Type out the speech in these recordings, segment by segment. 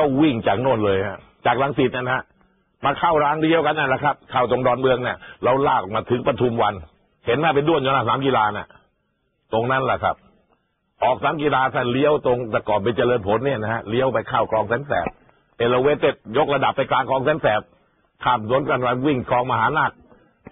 ก็วิ่งจากโน่นเลยฮะจากลังสิตนะฮะมาเข้ารางเดียวกันนั่นแหละครับ เข้าตรงดอนเมืองเนี่ยเราลากมาถึงปทุมวัน เห็นหน้าเป็นด้วนอยู่หน้าสามกีฬาน่ะ ตรงนั้นแหละครับ ออกสามกีฬาท่านเลี้ยวตรงแต่ก่อนไปเจริญผลเนี่ยนะฮะเลี้ยวไปเข้าคลองแสนแสบเอลเวเต็ดยกระดับไปกลางคลองแสนแสบข้ามสวนกันวันวิ่งคลองมหานาค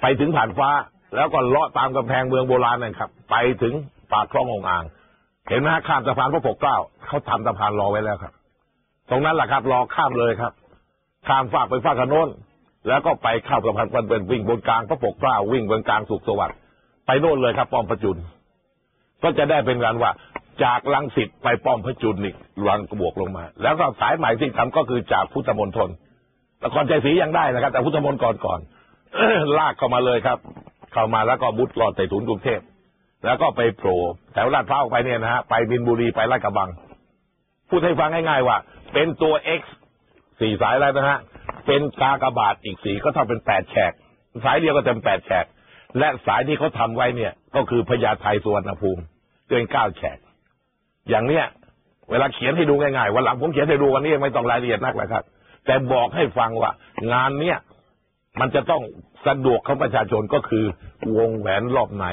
ไปถึงผ่านฟ้า แล้วก็เลาะตามกำแพงเมืองโบราณนะครับ ไปถึงปากคลององอ่าง เห็นไหมฮะข้ามสะพานพระปกเกล้าเขาทำสะพานรอไว้แล้วครับ ตรงนั้นแหละครับ รอข้ามเลยครับ ข้ามฝากไปฝากกันโน้นแล้วก็ไปเข้าสะพานมันเป็นวิ่งบนกลางพระปกเกล้าวิ่งบนกลางสุขสวัสดิ์ไปโน่นเลยครับ ป้อมประจุนก็จะได้เป็นการว่า จากลังสิตไปป้อมพระจุลอีกลังกระบวกลงมา แล้วก็สายใหม่ที่ทำก็คือจากพุทธมณฑลนครใจศรียังได้นะครับ แต่พุทธมณฑลก่อนก่อนลากเข้ามาเลยครับ เข้ามาแล้วก็บุตรลอดใส่ถุนกรุงเทพแล้วก็ไปโผล่แถวลาดพร้าวไปเนี่ยนะฮะไปบินบุรีไปลาดกระบัง พูดให้ฟังง่ายๆว่า เป็นตัว X สี่สายแล้วนะฮะ เป็นกากบาทอีกสี่ก็เท่าเป็นแปดแฉก สายเดียวก็เต็มแปดแฉก และสายที่เขาทำไว้เนี่ย ก็คือพญาไทสุวรรณภูมิเป็นเก้าแฉก อย่างเนี้ย เวลาเขียนให้ดูง่ายๆวันหลังผมเขียนให้ดูวันนี้ไม่ต้องรายละเอียดนักแหละครับ แต่บอกให้ฟังว่า งานเนี้ยมันจะต้องสะดวกของประชาชนก็คือวงแหวนรอบใน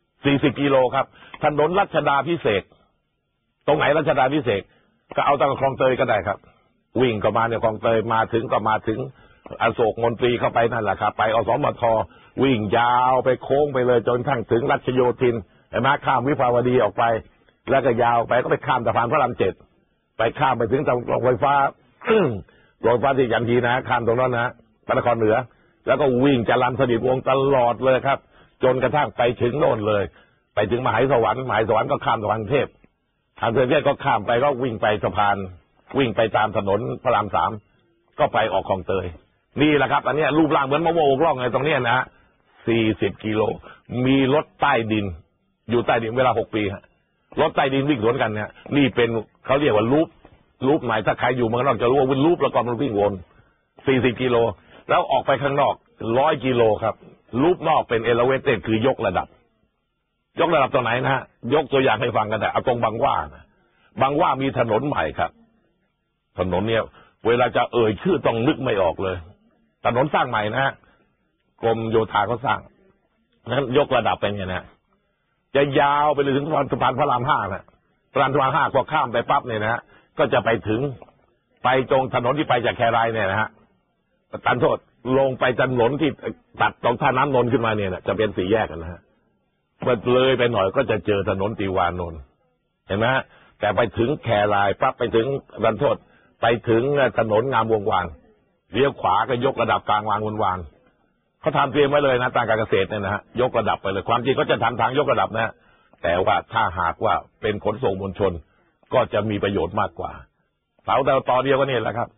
40 กิโลครับ ถนนรัชดาพิเศษ ตรงไหนรัชดาพิเศษ ก็เอาตั้งแต่คลองเตยก็ได้ครับ วิ่งก็มาเนี่ยคลองเตยมาถึงก็มาถึงอโศกมนตรีเข้าไปนั่นแหละครับไปอสมทวิ่งยาวไปโค้งไปเลยจนทั้งถึงรัชโยธินเห็นไหมข้ามวิภาวดีออกไป แล้วก็ยาวไปก็ไปข้ามสะพานพระรามเจ็ดไปข้ามไปถึงตรงโรงไฟฟ้าโรงไฟฟ้าที่ยันทีนะข้ามตรงนั้นนะพระนครเหนือ แล้วก็วิ่งจรันสนิทวงตลอดเลยครับ จนกระทั่งไปถึงโน่นเลย ไปถึงมหาสวรรค์มหาสวรรค์ก็ข้ามสะพานกรุงเทพ ทางเทพเทพก็ข้ามไปก็วิ่งไปสะพาน วิ่งไปตามถนนพระรามสามก็ไปออกคลองเตย นี่แหละครับ อันนี้รูปร่างเหมือนมะม่วงกล่องไงตรงนี้นะฮะสี่สิบกิโล มีรถใต้ดิน อยู่ใต้ดินเวลาหกปีฮะรถใต้ดินวิ่งสวนกันเนี่ยนี่เป็นเขาเรียกว่าลูปลูปไหนถ้าใครอยู่เมืองนอกจะรู้ว่าเป็นลูปแล้วก็มันวิ่งวนสี่สิบกิโล แล้วออกไปข้างนอกร้อยกิโลครับ ลูปนอกเป็นเอลเวเต็ดคือยกระดับ ยกระดับตรงไหนนะฮะยกตัวอย่างให้ฟังกันแต่เอาตรงบางว่านะบางว่ามีถนนใหม่ครับ ถนนเนี่ย เวลาจะเอ่ยชื่อต้องนึกไม่ออกเลย ถนนสร้างใหม่นะฮะกรมโยธาเขาสร้างนั้นยกระดับเป็นไงนะจะยาวไปเลยถึงสะพานพระรามห้านะสะพานพระรามห้าพอข้ามไปปั๊บเนี่ยนะฮะก็จะไปถึงไปตรงถนนที่ไปจากแครายเนี่ยนะฮะตันโทษลงไปถนนที่ตัดตรงท่าน้ำนนท์ขึ้นมาเนี่ยนะจะเป็นสี่แยกกันนะฮะ มันเลยไปหน่อยก็จะเจอถนนติวานนท์เห็นไหมแต่ไปถึงแครายปั๊บไปถึงรันทษไปถึงถนนงามวงวานเลี้ยวขวาก็ยกระดับกลางวางวนวานเขาทำเตรียมไว้เลยนะทางการเกษตรเนี่ยนะฮะยกระดับไปเลย ความจริงก็จะทำทางยกระดับนะ แต่ว่าถ้าหากว่าเป็นขนส่งมวลชน ก็จะมีประโยชน์มากกว่าเสาแต่ต่อเดียวก็เนี่ยแหละครับ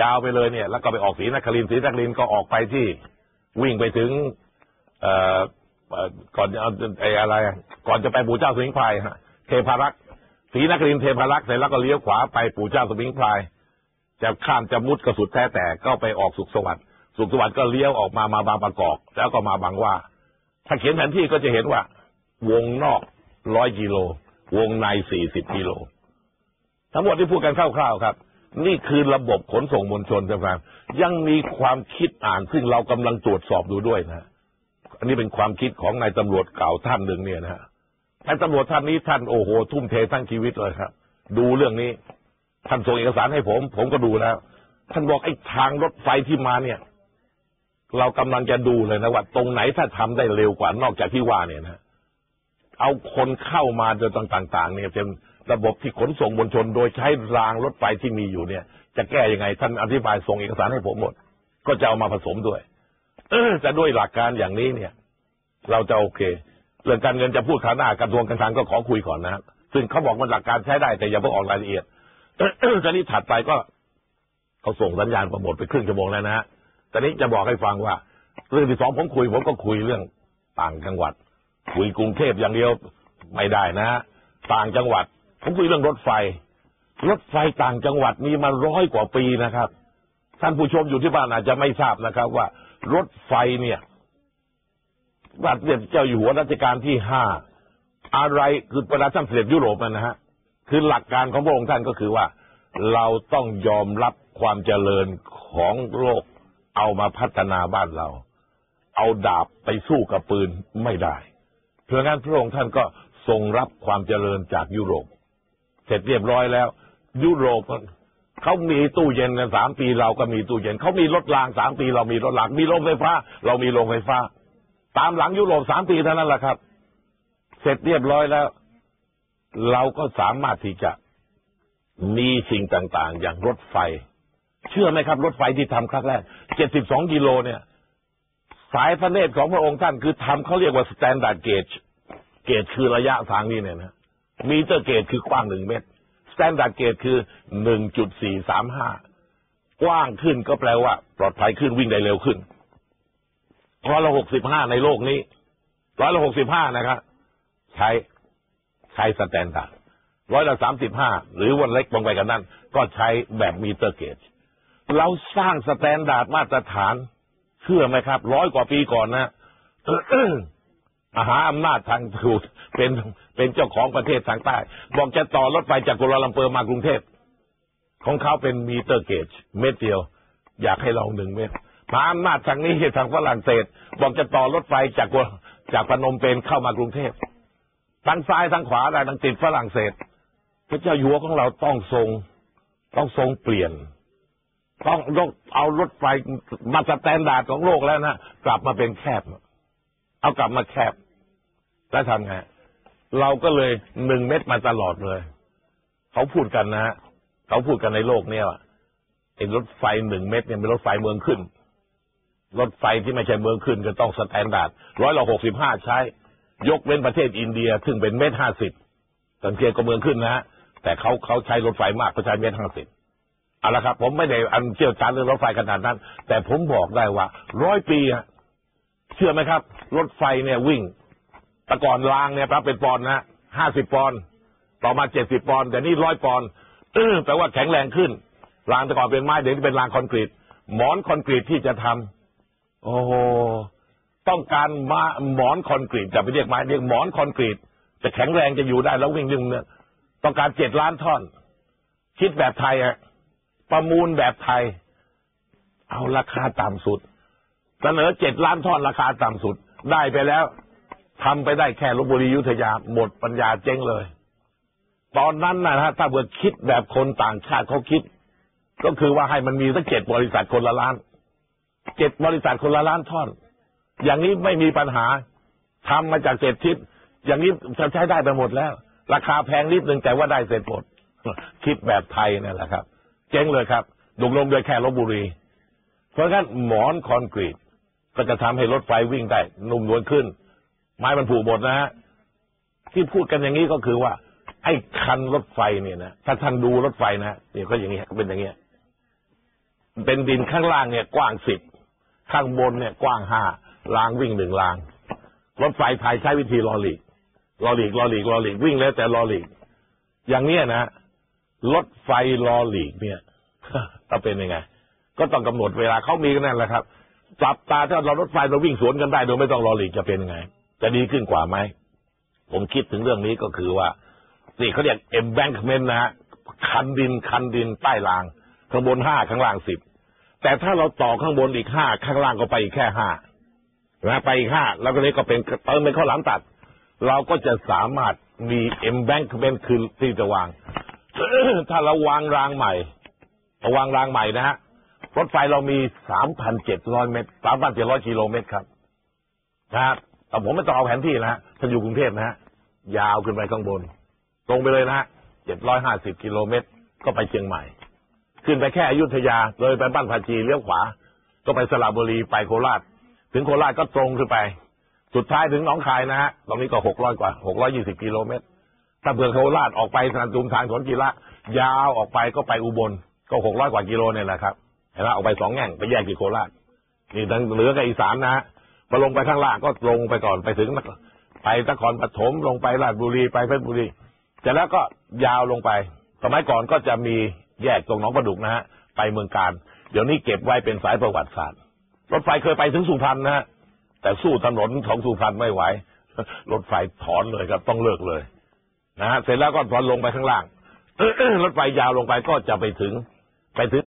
ยาวไปเลยเนี่ย แล้วก็ไปออกศรีนครินทร์ศรีนครินก็ออกไปที่วิ่งไปถึงเอ ก่อนจะเอาไออะไร ก่อนจะไปปู่เจ้าสมิงพรายฮะเทพารักษ์ศรีนครินเทพารักษ์เสร็จแล้วก็เลี้ยวขวาไปปู่เจ้าสมิงพรายจะข้ามจะมุดกระสุดแท้แต่ก็ไปออกสุขสวัสดิ์สุขสวัสดิ์ก็เลี้ยวออกมามาบางประกอบแล้วก็มาบางว่า ถ้าเขียนแผนที่ก็จะเห็นว่า วงนอกร้อยกิโล วงในสี่สิบกิโล ทั้งหมดที่พูดกันคร่าวๆครับ นี่คือระบบขนส่งมวลชนครับยังมีความคิดอ่านซึ่งเรากำลังตรวจสอบดูด้วยนะ อันนี้เป็นความคิดของนายตำรวจเก่าท่านหนึ่งเนี่ยนะฮะนายตำรวจท่านนี้ท่านโอ้โห ทุ่มเททั้งชีวิตเลยครับ ดูเรื่องนี้ท่านส่งเอกสารให้ผม ผมก็ดูแล้ว ท่านบอกไอ้ทางรถไฟที่มาเนี่ย เรากำลังจะดูเลยนะว่า ตรงไหนถ้าทำได้เร็วกว่านอกจากที่ว่าเนี่ยนะเอาคนเข้ามาโดยต่าง ๆ เนี่ยเป็นระบบที่ขนส่งมวลชน โดยใช้รางรถไฟที่มีอยู่เนี่ย จะแก้ยังไง ท่านอธิบายส่งเอกสารให้ผมหมด ก็จะเอามาผสมด้วย จะด้วยหลักการอย่างนี้เนี่ย เราจะโอเค เรื่องการเงินจะพูดขาหน้ากระทรวงการคลังก็ขอคุยก่อนนะซึ่งเขาบอกว่าหลักการใช้ได้แต่อย่าเพิ่งออกรายละเอียดตอนนี้ถัดไปก็เขาส่งสัญญาณปรโมทไปครึ่งชั่วโมงแล้วนะฮะตอนนี้จะบอกให้ฟังว่า เรื่องที่สองผมคุยผมก็คุยเรื่องต่างจังหวัด คุยกรุงเทพอย่างเดียวไม่ได้นะฮะต่างจังหวัด ผมคุยเรื่องรถไฟ รถไฟต่างจังหวัดมีมาร้อยกว่าปีนะครับ ท่านผู้ชมอยู่ที่บ้านอาจจะไม่ทราบนะครับ ว่า รถไฟเนี่ยบัดเด็จเจ้าอยู่หัวรัชกาลที่ห้าอะไรคือเวลาท่านเสด็จยุโรปนะฮะ คือหลักการของพระองค์ท่านก็คือว่า เราต้องยอมรับความเจริญของโลก เอามาพัฒนาบ้านเรา เอาดาบไปสู้กับปืนไม่ได้ เพราะงั้นพระองค์ท่านก็ทรงรับความเจริญจากยุโรป เสร็จเรียบร้อยแล้ว ยุโรป เขามีตู้เย็นสามปีเราก็มีตู้เย็นเขามีรถรางสามปีเรามีรถรางมีโรงไฟฟ้า เรามีโรงไฟฟ้า ตามหลังยุโรปสามปีเท่านั้นแหละครับ เสร็จเรียบร้อยแล้ว เราก็สามารถที่จะมีสิ่งต่างๆ อย่างรถไฟ เชื่อไหมครับ รถไฟที่ทำครั้งแรกเจ็ดสิบสองกิโลเนี่ย สายพระเนตรของพระองค์ท่านคือทำเขาเรียกว่า standard gauge เกจคือระยะทางนี้เนี่ยนะมีเตอร์เกจคือกว้างหนึ่งเมตร แตนดาร์ดเกจคือหนึ่งจุดสี่สามห้ากว้างขึ้นก็แปลว่า ปลอดภัยขึ้นวิ่งได้เร็วขึ้นร้อยละหกสิบห้าในโลกนี้ร้อยละหกสิบห้านะครับใช้ใช้สแตนดาร์ดร้อยละสามสิบห้าหรือวันเล็กลงไปกันนั้น ก็ใช้แบบมีเตอร์เกจเราสร้างสแตนดาร์ดมาตรฐาน เชื่อไหมครับ ร้อยกว่าปีก่อนนะอาหาอำนาจทางถูก เป็นเป็นเจ้าของประเทศทางใต้ บอกจะต่อรถไฟจากกัวลาลัมเปอร์มากรุงเทพ ของเขาเป็นมีเตอร์เกจ เม็ดเดียว อยากให้เราหนึ่งเม็ดมหาอำนาจทางนี้ทางฝรั่งเศส บอกจะต่อรถไฟจากกัวจากพนมเปญเข้ามากรุงเทพทางซ้ายทางขวาอะไรทางติดฝรั่งเศส พระเจ้าอยู่หัวของเราต้องทรงต้องทรงเปลี่ยน ต้องต้องเอารถไฟมาสแตนดาร์ดของโลกแล้วนะกลับมาเป็นแคบ เอากลับมาแคบ แล้วทำไง เราก็เลยหนึ่งเม็ดมาตลอดเลย เขาพูดกันนะฮะเขาพูดกันในโลกเนี่ยว่าไอ้รถไฟหนึ่งเม็ดเนี่ยเป็นรถไฟเมืองขึ้น รถไฟที่ไม่ใช่เมืองขึ้นก็ต้องสแตนดาร์ดร้อยละหกสิบห้าใช้ ยกเว้นประเทศอินเดีย ซึ่งเป็นเม็ดห้าสิบสังเกตก็เมืองขึ้นนะฮะแต่เขาเขาใช้รถไฟมากเขาใช้เม็ดห้าสิบเอาละครับ ผมไม่ได้อันเชี่ยวชาญเรื่องรถไฟขนาดนั้น แต่ผมบอกได้ว่าร้อยปีเชื่อไหมครับ รถไฟเนี่ยวิ่ง แต่ก่อนรางเนี่ยครับเป็นปอนนะห้าสิบปอนต่อมาเจ็ดสิบปอนแต่นี่ร้อยปอนแปลว่าแข็งแรงขึ้นรางแต่ก่อนเป็นไม้เดี๋ยวนี้เป็นรางคอนกรีต หมอนคอนกรีตที่จะทำโอ้ต้องการมาหมอนคอนกรีตจะไปเรียกไม้เรียกหมอนคอนกรีต จะแข็งแรงจะอยู่ได้แล้ววิ่งยิ่งเนี่ยต้องการเจ็ดล้านท่อน คิดแบบไทยอะประมูลแบบไทย เอาราคาต่ำสุด เสนอเจ็ดล้านท่อนราคาต่ำสุด ได้ไปแล้ว ทำไปได้แค่ลบบุรียุธยาหมดปัญญาเจ๊งเลย ตอนนั้นนะฮะถ้าเกิดคิดแบบคนต่างชาติเขาคิด ก็คือว่าให้มันมีสักเจ็ดบริษัทคนละล้านเจ็ดบริษัทคนละล้านท่อน อย่างนี้ไม่มีปัญหาทำมาจากเศษทิศอย่างนี้จะใช้ได้ไปหมดแล้ว ราคาแพงนิดนึงแต่ว่าได้เสร็จหมดคิดแบบไทยนั่แหละครับ เจ๊งเลยครับดุลงโดยแค่ลบบุรี เพราะงั้นหมอนคอนกรีตก็จะทำให้รถไฟวิ่งได้นุ่มนวลขึ้น ไม้มันผูกหมดนะฮะที่พูดกันอย่างนี้ก็คือว่า ไอ้คันรถไฟเนี่ยนะถ้าท่านดูรถไฟนะเนี่ยก็อย่างนี้ก็เป็นอย่างเงี้ยเป็นดินข้างล่างเนี่ย กว้างสิบข้างบนเนี่ย กว้างห้ารางวิ่งหนึ่งราง รถไฟไทยใช้วิธีลอหลีกลอหลีกลอหลีกลอหลีกวิ่งแล้วแต่ลอหลีกอย่างเนี้ยนะรถไฟลอหลีกเนี่ยจะเป็นยังไง ก็ต้องกำหนดเวลาเขามีกันนั่นแหละครับจับตาถ้าเรารถไฟเราวิ่งสวนกันได้โดยไม่ต้องรอหลีกจะเป็นยังไง จะดีขึ้นกว่าไหม ผมคิดถึงเรื่องนี้ก็คือว่านี่เขาเรียก embankment นะฮะคันดินคันดินใต้ราง ข้างบนห้าข้างล่างสิบแต่ถ้าเราต่อข้างบนอีกห้าข้างล่างก็ไปอีกแค่ห้านะไปอีกห้าแล้วก็นี้ก็เป็นเติมเป็นข้าวหลามตัด เราก็จะสามารถมี embankment คือที่จะวาง ถ้าเราวางรางใหม่วางรางใหม่นะฮะรถไฟเรามี3,700เจ็ดร้อยเมตร3,700กิโลเมตรครับนะครับ แต่ผมไม่ต้องเอาแผนที่นะฮะท่านอยู่กรุงเทพนะฮะยาวขึ้นไปข้างบน ตรงไปเลยนะฮะ750กิโลเมตร ก็ไปเชียงใหม่ ขึ้นไปแค่อยุธยา เลยไปบ้านพาจีเลี้ยวขวา ก็ไปสระบุรีไปโคราช ถึงโคราชก็ตรงขึ้นไป สุดท้ายถึงหนองคายนะฮะ ตรงนี้ก็600กว่า620กิโลเมตร ถ้าเผื่อโคราชออกไปสนามจุมทางสวนกีฬายาวออกไปก็ไปอุบล ก็600กว่ากิโลเนี่ยแหละครับเห็นไหมออกไปสองแง่งไปแยกที่โคราชนี่ทางเหนือกับอีสานนะฮะ พอลงไปข้างล่างก็ลงไปก่อนไปถึงไปนครปฐมลงไปราชบุรีไปเพชรบุรีเสร็จแล้วก็ยาวลงไป สมัยก่อนก็จะมีแยกตรงหนองประดุกนะฮะไปเมืองการเดี๋ยวนี้เก็บไว้เป็นสายประวัติศาสตร์รถไฟเคยไปถึงสุพรรณนะฮะแต่สู้ถนนของสุพรรณไม่ไหวรถไฟถอนเลยครับต้องเลิกเลยนะฮะเสร็จแล้วก็พอลงไปข้างล่างรถไฟยาวลงไปก็จะไปถึงไปถึง